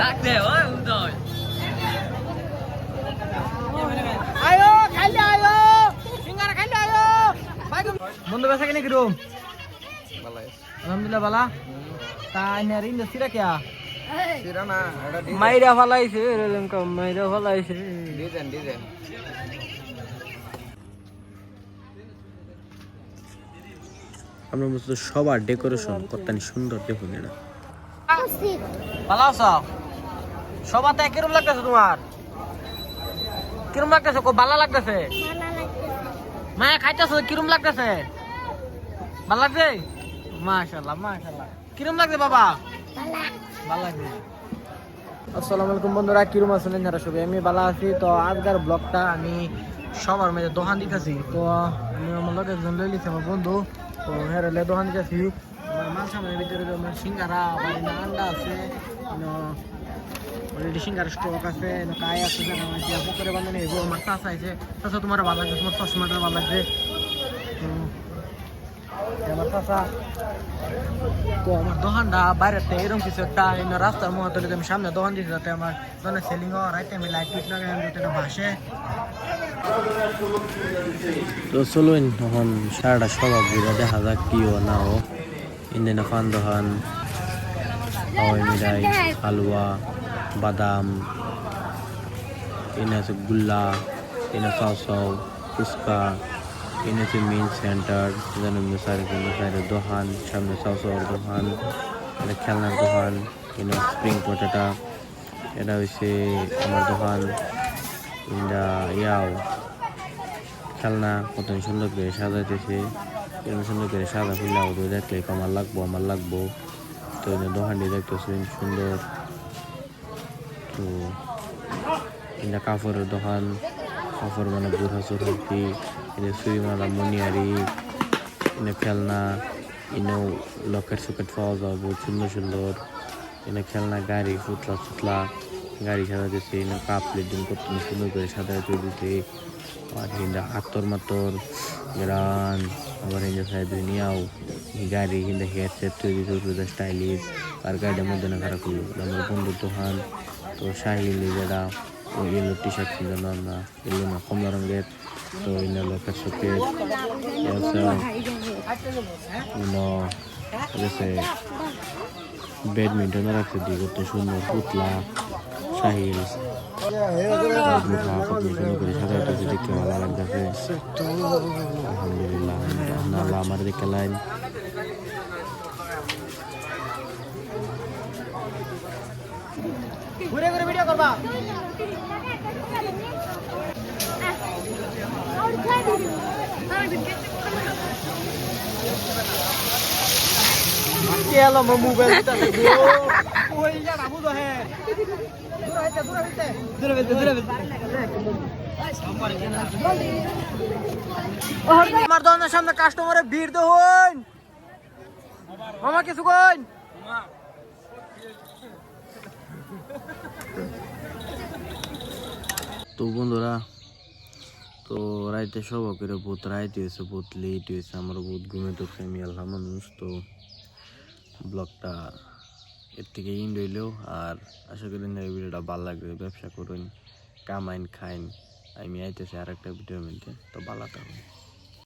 ডাকতে ওই উদয় আয়ো খাইলে আয়ো সিঙ্গারা খাইলে আয়ো বন্ধু বেসা কিনে কিরম আলহামদুলিল্লাহ বালা। তা আইনে রিন সিরা কিয়া? মাইরা ফালাইছে রেলঙ্কা মাইরা ফালাইছে। Design design. আমরা সবার ডেকোরেশন কত্তানি সুন্দর দেখুন এটা ভালো আছো সবাতে কিরম লাগতেছে তোমার? কিরম লাগতেছে? ভালো লাগতেছে? মায়া খাইতেছো কিরম লাগতেছে? ভালো লাগছে? মাশাল্লাহ মাশাল্লাহ কিরম লাগছে বাবা? ভালো লাগছে। আসসালামু আলাইকুম বন্ধুরা কিরম আছেন যারা সবাই? আমি ভালো আছি। তো আজকের ব্লগটা আমি সবার মাঝে দোকান দিতেছি। তো আমি আমার লোক একজন লই লিছি আমার বন্ধু। তো হ্যাঁ রেলে দোকান দিতেছি। আমার সামনের ভিতরে আমার সিঙ্গারা আন্ডা আছে অলরেডি সিঙ্গার স্টক আছে কাই আছে পুকুরে বাঁধানো এগো আমার চাষ আছে চাষা তোমার ভালো লাগছে তোমার চশমাটা ভালো লাগছে আমার চাষা তো আমার দোকানটা কিছু একটা রাস্তার মহাতলে আমি সামনে দোকান দিয়েছি যাতে আমার সেলিং হওয়ার আমি লাইট ভাসে তো চলুন তখন সারাটা সবাব ঘুরে দেখা যাক কি ও না ও মিঠাই হালুয়া। বাদাম, এনে আছে গুল্লা, এনে চাও ফুচকা, এনে আছে মেইন সেন্টার যেন সাইডে সাইডে দোকান সামনে চাওয়ার দোকান এটা খেলনার দোকান এনে স্প্রিং পটেটা এটা হচ্ছে আমার দোকান ইন্দা ইয়াও, খেলনা কত সুন্দর করে সাজাইতেছে এরকম সুন্দর করে সাজা ফুল লাগবে দেখলে আমার লাগবো আমার লাগবো, তো দোকানটি দেখতেছেন সুন্দর। তো এটা কাপড়ের দোকান কাপড় মানে বুড়া চোরকি এটা সুইমালা মনিয়ারি এনে খেলনা এনেও লকেট সকেট পাওয়া যায় বহুত সুন্দর সুন্দর এনে খেলনা, গাড়ি, ফুটলা ফুটলা গাড়ি সাজাতেছে এনে কাপ প্লেট কত সুন্দর করে সাজাইতে দিছে। আর হিন্দা আতর মাতর গ্রান, আবার হিন্দা সাইড নিয়াও গাড়ি হিন্দা হেডসেট তৈরি করে স্টাইলিশ আর গাড়ির মধ্যে না খারাপ হলো আমার বন্ধুর দোকান তো শাহিল যেটা ওই ইয়েলো টি শার্ট না না ইয়েলো না কমলা রঙের, তো ইনা লোকের সকেট ব্যাডমিন্টন রাখছে দিকে কত সুন্দর পুতলা শাহিল দেখতে ভালো লাগতেছে। আলহামদুলিল্লাহ আল্লাহ আমার দেখে লাইন। ঘুরে ঘুরে ভিডিও করবা। আমার সামনে কাস্টমারের ভিড় হইন। মামা কিছু কইন? তো বন্ধুরা, তো রাইতে সব করে বহুত রাইতে হয়েছে, বহুত লেট হয়েছে, আমার বহুত ঘুমে তো আমি আল্লাহ মানুষ তো ব্লগটা এর থেকে ইন রইলেও আর আশা করি না এই ভিডিওটা ভালো লাগবে, ব্যবসা করুন, কামাইন, খাইন, আমি আইতেছি আর একটা ভিডিও মিলতে তো ভালো থাকুন।